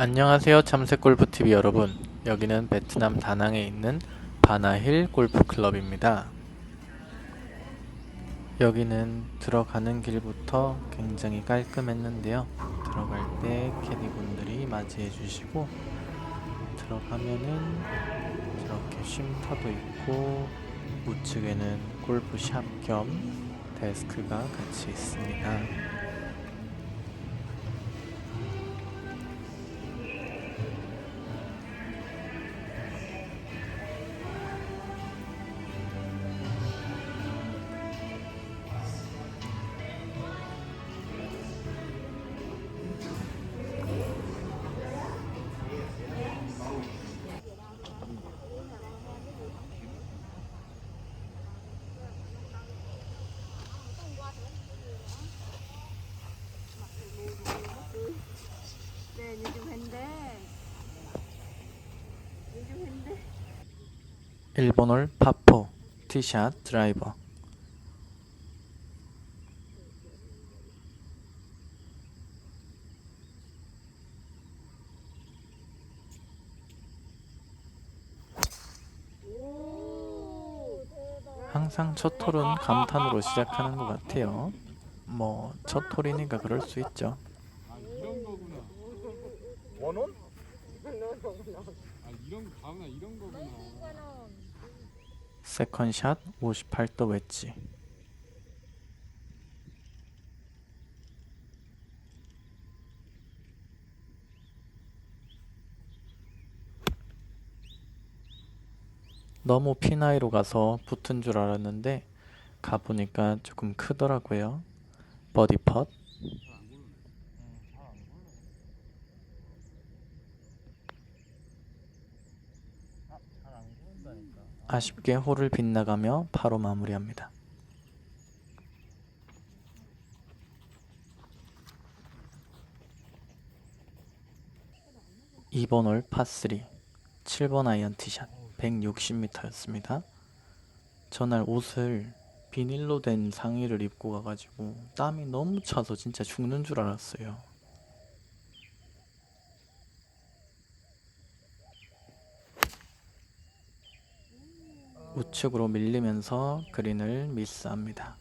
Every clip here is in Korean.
안녕하세요 참새골프TV 여러분. 여기는 베트남 다낭에 있는 바나힐 골프클럽입니다. 여기는 들어가는 길부터 굉장히 깔끔했는데요. 들어갈 때 캐디분들이 맞이해 주시고 들어가면은 이렇게 쉼터도 있고 우측에는 골프샵 겸 데스크가 같이 있습니다 1번 홀 파포 티샷 드라이버 항상 첫 홀은 감탄으로 시작하는 것 같아요. 뭐 첫 홀이니까 그럴 수 있죠. 원원? 아 이런 가구나 이런 거구나. 세컨샷 58도 웨지. 너무 피나이로 가서 붙은 줄 알았는데 가보니까 조금 크더라고요. 버디 펫 아쉽게 홀을 빗나가며 바로 마무리합니다. 2번 홀 파3 7번 아이언 티샷 160m였습니다. 전날 옷을 비닐로 된 상의를 입고 가가지고 땀이 너무 차서 진짜 죽는 줄 알았어요. 우측으로 밀리면서 그린을 미스합니다.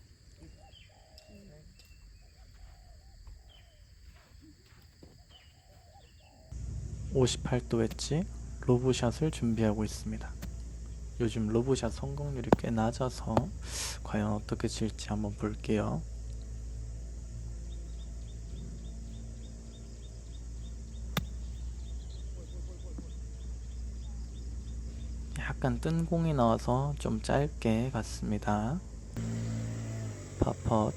(58도) 웨지 로브샷을 준비하고 있습니다. 요즘 로브샷 성공률이 꽤 낮아서 과연 어떻게 칠지 한번 볼게요. 약간 뜬 공이 나와서 좀 짧게 갔습니다. 파펫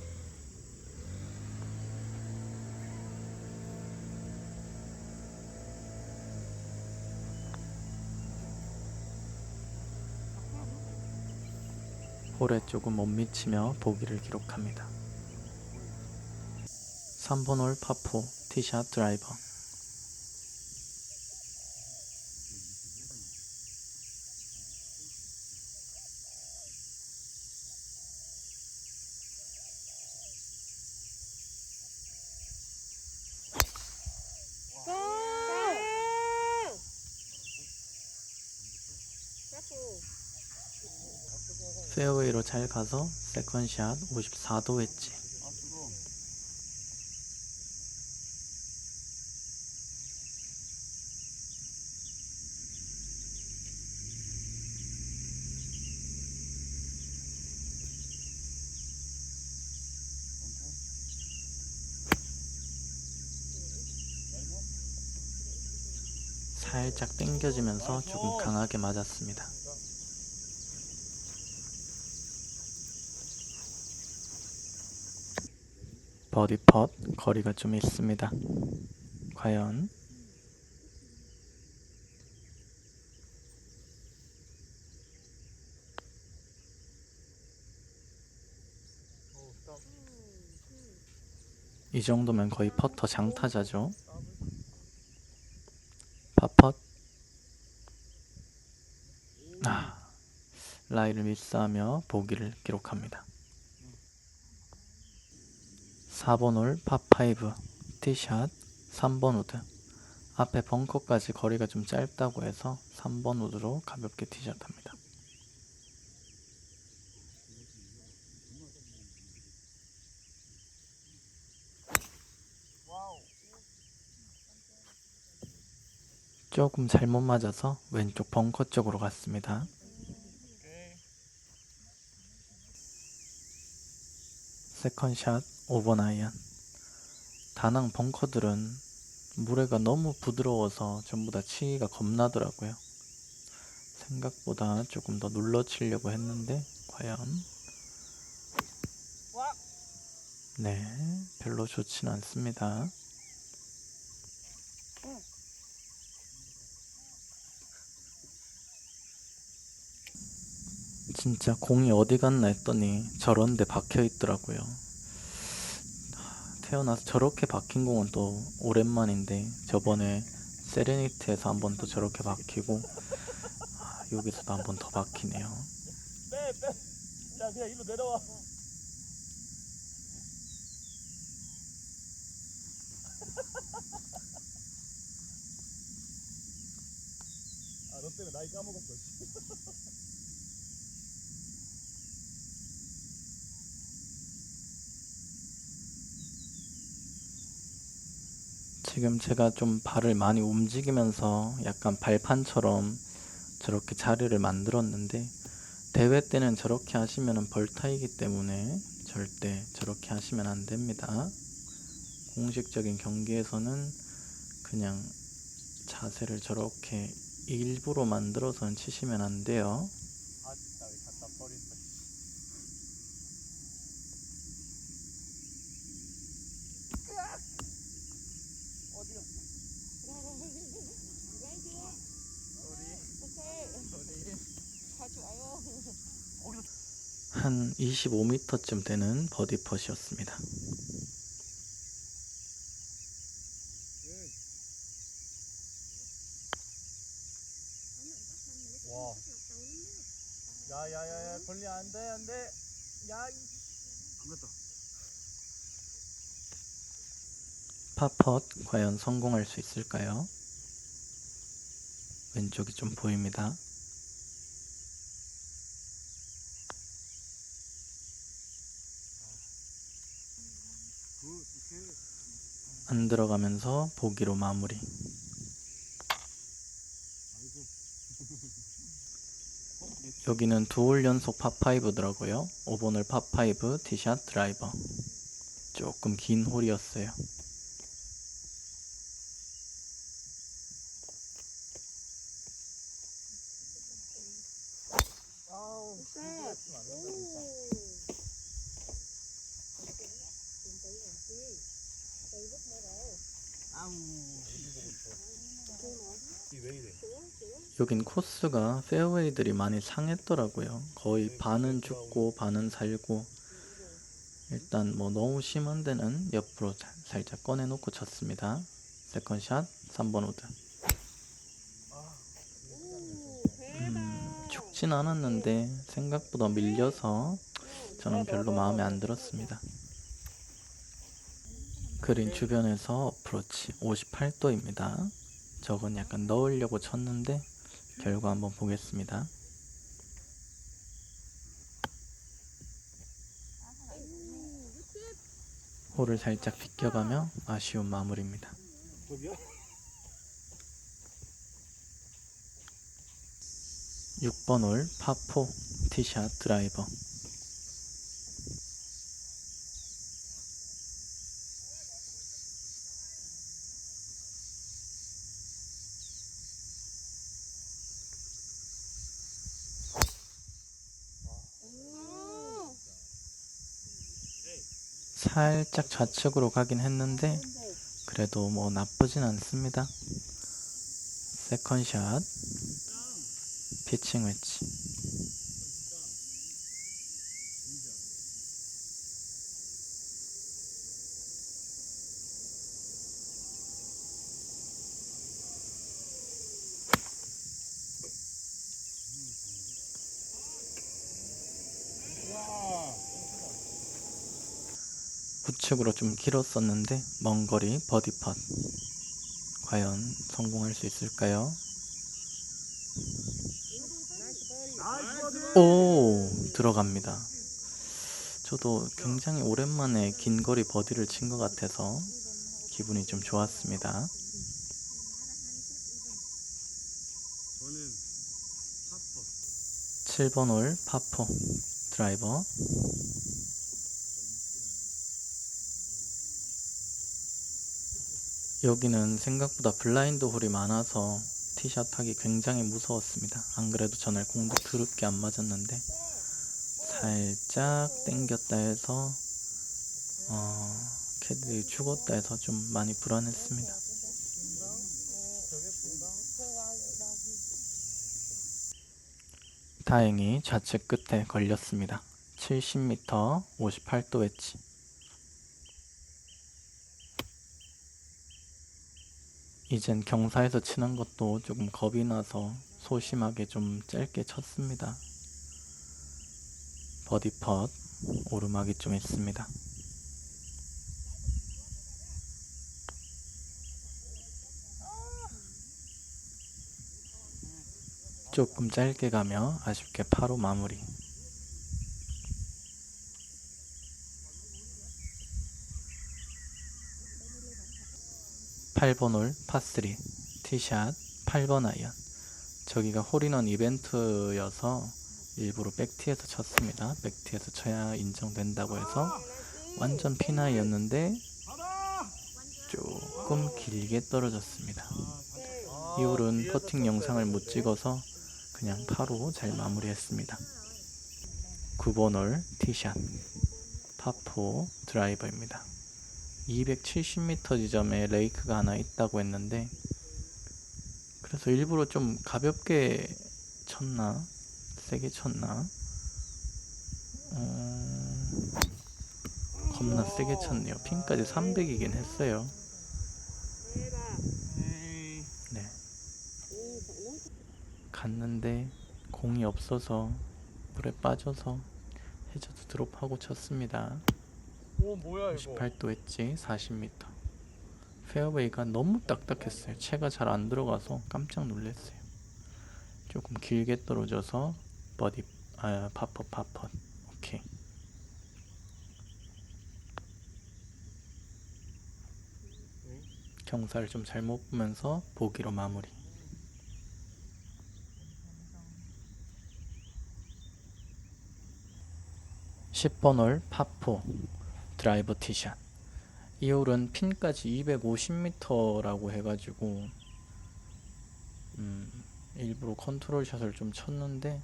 홀에 조금 못 미치며 보기를 기록합니다. 3번 홀 파포 티샷 드라이버 페어웨이로 잘 가서 세컨샷 54도 웨지 살짝 당겨지면서 조금 강하게 맞았습니다. 버디 펫 거리가 좀 있습니다. 과연 이 정도면 거의 퍼터 장타자죠. 파펫 아, 라이를 미스하며 보기를 기록합니다. 4번 홀 파5 티샷 3번 우드 앞에 벙커까지 거리가 좀 짧다고 해서 3번 우드로 가볍게 티샷합니다. 조금 잘못 맞아서 왼쪽 벙커 쪽으로 갔습니다. 세컨샷 5번 아이언 다낭 벙커들은 물에가 너무 부드러워서 전부 다 치기가 겁나더라고요. 생각보다 조금 더 눌러 치려고 했는데 과연 네 별로 좋진 않습니다. 진짜 공이 어디 갔나 했더니 저런 데 박혀 있더라고요. 태어나서 저렇게 박힌 공은 또 오랜만인데 저번에 세레니티에서 한 번 또 저렇게 박히고 아, 여기서도 한 번 더 박히네요. 빼, 빼. 야, 그냥 일로 내려와. 아, 너 때문에 나이 까먹었어. 지금 제가 좀 발을 많이 움직이면서 약간 발판처럼 저렇게 자리를 만들었는데 대회 때는 저렇게 하시면 벌타이기 때문에 절대 저렇게 하시면 안 됩니다. 공식적인 경기에서는 그냥 자세를 저렇게 일부러 만들어서는 치시면 안 돼요. 아, 나 여기 갖다 버린다. 어디가? 한 25m쯤 되는 버디 펫이었습니다. 와. 야, 야, 야, 야, 걸리 안 돼, 안 돼. 야, 이. 안 갔다. 파펫 과연 성공할 수 있을까요? 왼쪽이 좀 보입니다. 그, 이렇게. 안 들어가면서 보기로 마무리. 여기는 두 홀 연속 파5더라고요. 5번을 파5 티샷 드라이버. 조금 긴 홀이었어요. 아우, 셋. 아우. 이왜 이래? 여긴 코스가 페어웨이들이 많이 상했더라고요. 거의 반은 죽고 반은 살고. 일단 뭐 너무 심한 데는 옆으로 자- 살짝 꺼내놓고 쳤습니다. 세컨샷 3번 우드. 음, 죽진 않았는데 생각보다 밀려서 저는 별로 마음에 안 들었습니다. 그린 주변에서 어프로치 58도입니다. 저건 약간 넣으려고 쳤는데 결과 한번 보겠습니다. 홀을 살짝 비껴가며 아쉬운 마무리입니다. 저기야? 6번 홀 파4 티샷 드라이버 살짝 좌측으로 가긴 했는데 그래도 뭐 나쁘진 않습니다. 세컨샷 피칭 웨지 와. 우측으로 좀 길었었는데 먼 거리 버디 팟 과연 성공할 수 있을까요? 오 들어갑니다. 저도 굉장히 오랜만에 긴 거리 버디를 친 것 같아서 기분이 좀 좋았습니다. 저는 파퍼 7번 홀 파포 드라이버 여기는 생각보다 블라인드 홀이 많아서 티샷 하기 굉장히 무서웠습니다. 안 그래도 전날 공도 드럽게 안 맞았는데 살짝 땡겼다 해서 어, 캐들이 죽었다 해서 좀 많이 불안했습니다. 다행히 좌측 끝에 걸렸습니다. 70m 58도 웨지. 이젠 경사에서 치는 것도 조금 겁이 나서 소심하게 좀 짧게 쳤습니다. 버디 펫 오르막이 좀 있습니다. 조금 짧게 가며 아쉽게 파로 마무리. 팔번홀 파3 티샷 8번 아이언 저기가 홀인원 이벤트여서 일부러 백티에서 쳤습니다 백티에서 쳐야 인정된다고 해서 완전 피나이였는데 조금 길게 떨어졌습니다 이 홀은 퍼팅 영상을 못 찍어서 그냥 파로 잘 마무리했습니다. 9번 홀 티샷 파포 드라이버입니다. 270m 지점에 레이크가 하나 있다고 했는데 그래서 일부러 좀 가볍게 쳤나 세게 쳤나 음, 겁나 세게 쳤네요. 핀까지 300이긴 했어요. 네. 갔는데 공이 없어서 물에 빠져서 해저드 드롭하고 쳤습니다. 오 뭐야 이거 18도 엣지 40m. 페어웨이가 너무 딱딱했어요. 채가 잘 안 들어가서 깜짝 놀랐어요. 조금 길게 떨어져서 버디 아 파퍼 파퍼 오케이. 경사를 좀 잘못 보면서 보기로 마무리. (10번) 홀 파포 드라이버 티샷. 이 홀은 핀까지 250m라고 해가지고 음, 일부러 컨트롤 샷을 좀 쳤는데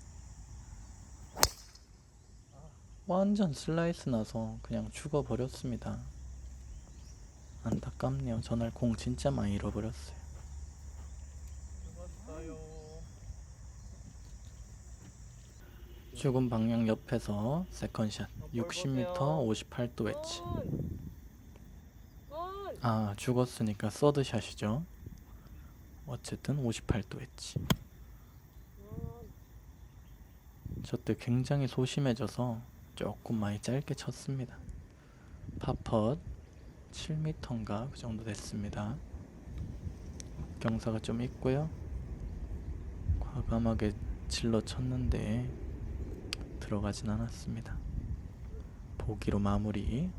완전 슬라이스 나서 그냥 죽어버렸습니다. 안타깝네요. 전날 공 진짜 많이 잃어버렸어요 죽은 방향 옆에서 세컨샷 60m 58도 웨지 아 죽었으니까 서드샷이죠. 어쨌든 58도 웨지 저때 굉장히 소심해져서 조금 많이 짧게 쳤습니다. 파펫 7m인가 그 정도 됐습니다. 경사가 좀 있고요. 과감하게 질러 쳤는데 들어가진 않았습니다. 보기로 마무리.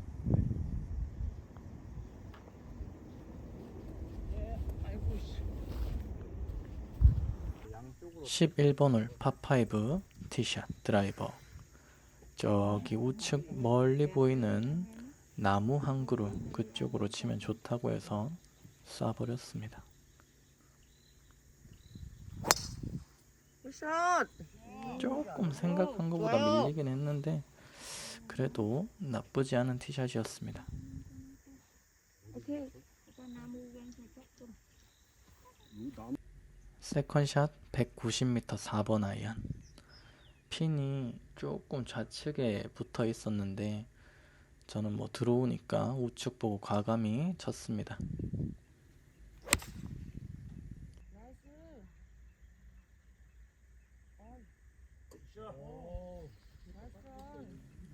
11번 홀 파5 티샷 드라이버. 저기 우측 멀리 보이는 나무 한 그루 그쪽으로 치면 좋다고 해서 쏴버렸습니다. 샷 조금 생각한 것보다 밀리긴 했는데 그래도 나쁘지 않은 티샷이었습니다. 세컨샷 190m 4번 아이언. 핀이 조금 좌측에 붙어 있었는데 저는 뭐 들어오니까 우측 보고 과감히 쳤습니다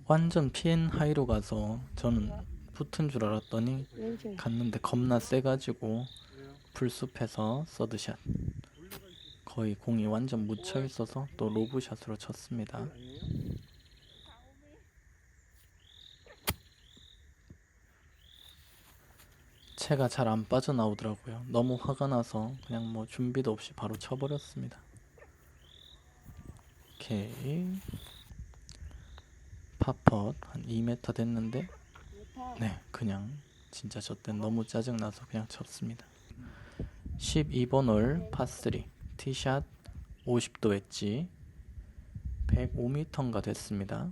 완전 핀 하이로 가서 저는 붙은 줄 알았더니 갔는데 겁나 세가지고 풀숲에서 서드샷. 거의 공이 완전 묻혀 있어서 또 로브샷으로 쳤습니다. 채가 잘 안 빠져나오더라고요. 너무 화가 나서 그냥 뭐 준비도 없이 바로 쳐버렸습니다. 오케이. 팝펫 한 2m 됐는데? 네 그냥 진짜 저땐 너무 짜증나서 그냥 쳤습니다. 12번 홀 파3 티샷 50도 웨지. 105m인가 됐습니다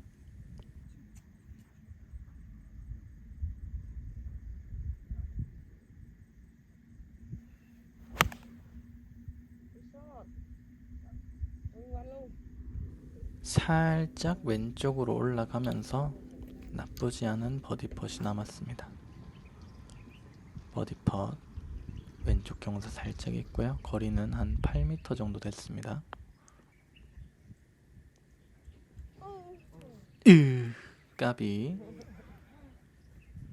살짝 왼쪽으로 올라가면서 나쁘지 않은 버디펫이 남았습니다. 버디펫 왼쪽 경사 살짝 있고요. 거리는 한 8m 정도 됐습니다. 으 까비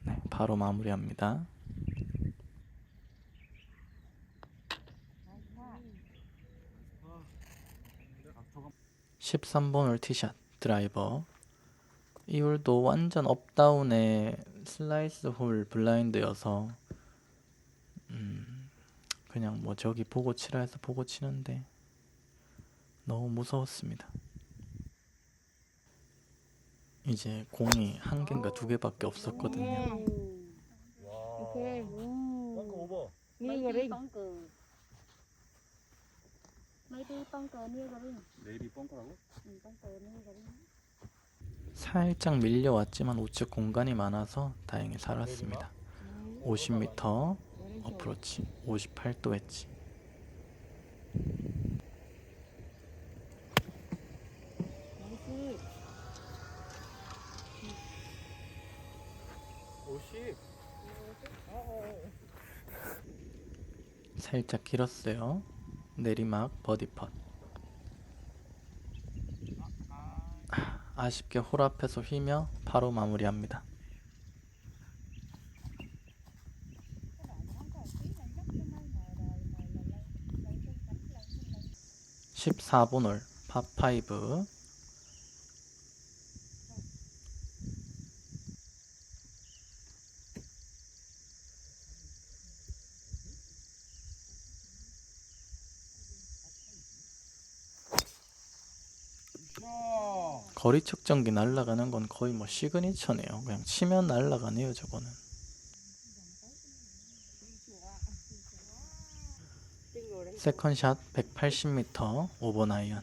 네, 바로 마무리합니다. 13번 홀 티샷 드라이버 이 홀도 완전 업다운의 슬라이스 홀 블라인드여서 음 그냥 뭐 저기 보고 치라 해서 보고 치는데 너무 무서웠습니다. 이제 공이 한 개인가 두 개밖에 없었거든요. 와. 오케이. 벙커 오버. Rồi đi. mấy 살짝 밀려왔지만 우측 공간이 많아서 다행히 살았습니다. 50m 어프로치 58도 웨지. 오십. 살짝 길었어요. 내리막 버디펫. 아, 아쉽게 홀 앞에서 휘며 바로 마무리합니다. 14번 홀 파5 거리 측정기 날아가는 건 거의 뭐 시그니처네요. 그냥 치면 날아가네요, 저거는. 세컨샷 180m 오버 아이언.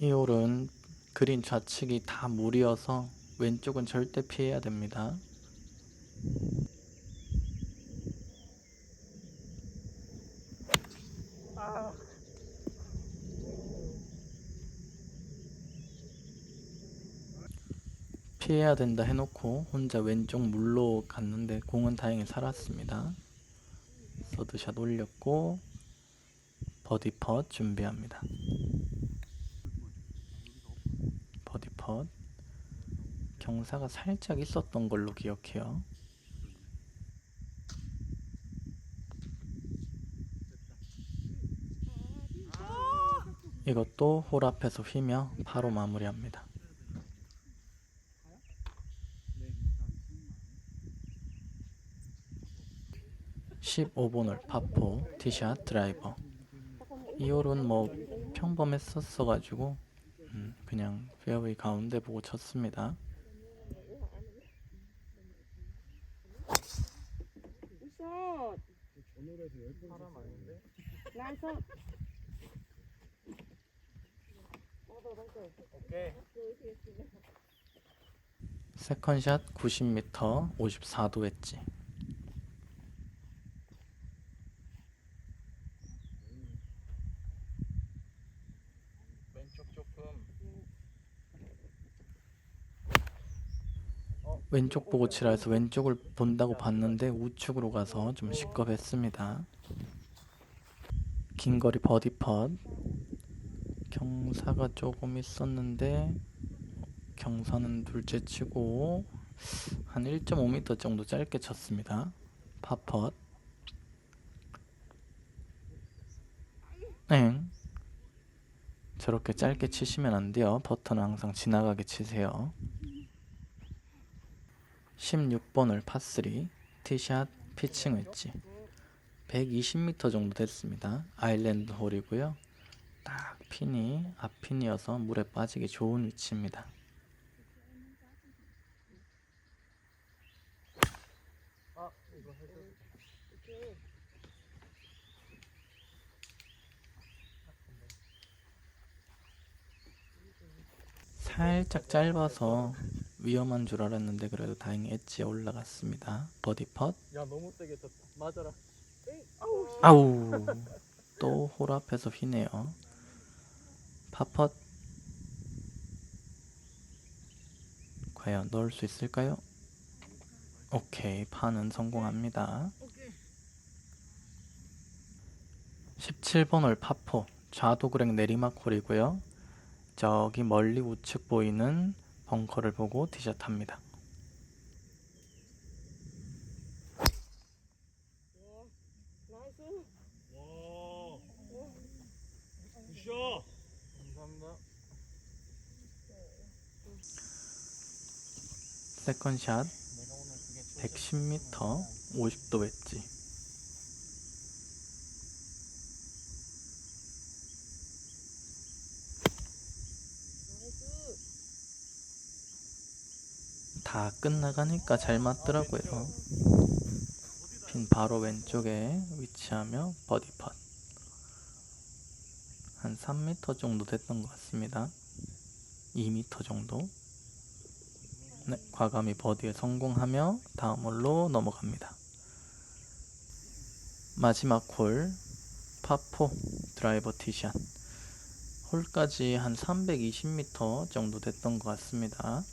이 홀은 그린 좌측이 다 물이어서 왼쪽은 절대 피해야 됩니다. 해야 된다 해놓고 혼자 왼쪽 물로 갔는데 공은 다행히 살았습니다. 서드샷 올렸고 버디 펫 준비합니다. 버디 펫 경사가 살짝 있었던 걸로 기억해요. 이것도 홀 앞에서 휘며 바로 마무리합니다. 15번 홀 파포 티샷 드라이버. 이 홀은 뭐 평범했었어 가지고 음, 그냥 페어웨이 가운데 보고 쳤습니다. 세컨샷 90m 54도 웨지 왼쪽 조금. 왼쪽 보고 치라 해서 왼쪽을 본다고 봤는데 우측으로 가서 좀 시겁했습니다 긴 거리 버디 펫 경사가 조금 있었는데 경사는 둘째 치고 한 1.5m 정도 짧게 쳤습니다. 파펫. 엥. 저렇게 짧게 치시면 안 돼요. 버터는 항상 지나가게 치세요. 16번을 파3 티샷 피칭 웨지 120m 정도 됐습니다. 아일랜드 홀이고요. 딱 핀이 앞핀이어서 물에 빠지기 좋은 위치입니다. 살짝 짧아서 위험한 줄 알았는데 그래도 다행히 엣지에 올라갔습니다. 버디 펫. 야 너무 세게 쳤다 맞아라 아우 또 홀 앞에서 휘네요. 파펫. 과연 넣을 수 있을까요? 오케이 파는 성공합니다. 17번 홀 파포 좌도그렉 내리막 홀이고요. 저기 멀리 우측 보이는 벙커를 보고 티샷 합니다. 굿샷 감사합니다 세컨샷. 내가 오늘 그게 110m 50도 웨지 다 끝나가니까 잘 맞더라고요 핀 바로 왼쪽에 위치하며 버디 팟. 한 3m 정도 됐던 것 같습니다 2m 정도 네, 과감히 버디에 성공하며 다음 홀로 넘어갑니다. 마지막 홀 파4 드라이버 티샷 홀까지 한 320m 정도 됐던 것 같습니다.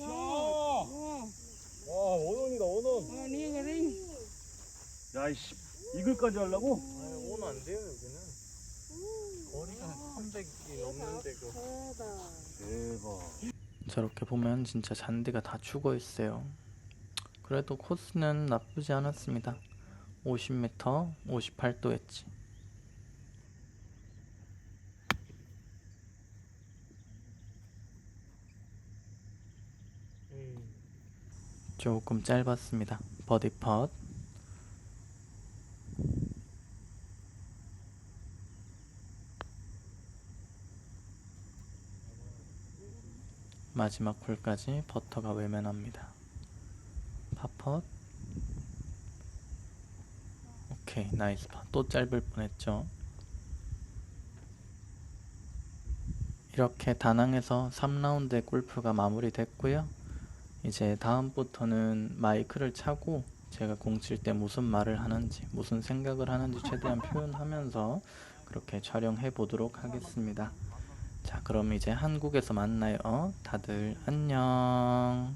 굿샷. 와 어, 원원이다 원원 어, 니 그린. 야이씨 이글까지 하려고? 아니 오늘 안 돼요 여기는 거리가 300이 넘는데 그 대박. 대박 저렇게 보면 진짜 잔디가 다 죽어 있어요. 그래도 코스는 나쁘지 않았습니다. 50m, 58도 엣지. 음. 조금 짧았습니다. 버디 펫. 마지막 홀까지 버터가 외면합니다. 파펫. 오케이, 나이스 파. 또 짧을 뻔했죠. 이렇게 다낭에서 3라운드의 골프가 마무리됐고요. 이제 다음부터는 마이크를 차고 제가 공 칠 때 무슨 말을 하는지 무슨 생각을 하는지 최대한 표현하면서 그렇게 촬영해 보도록 하겠습니다. 자, 그럼 이제 한국에서 만나요. 다들 안녕.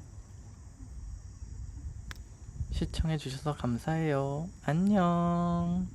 시청해 주셔서 감사해요. 안녕.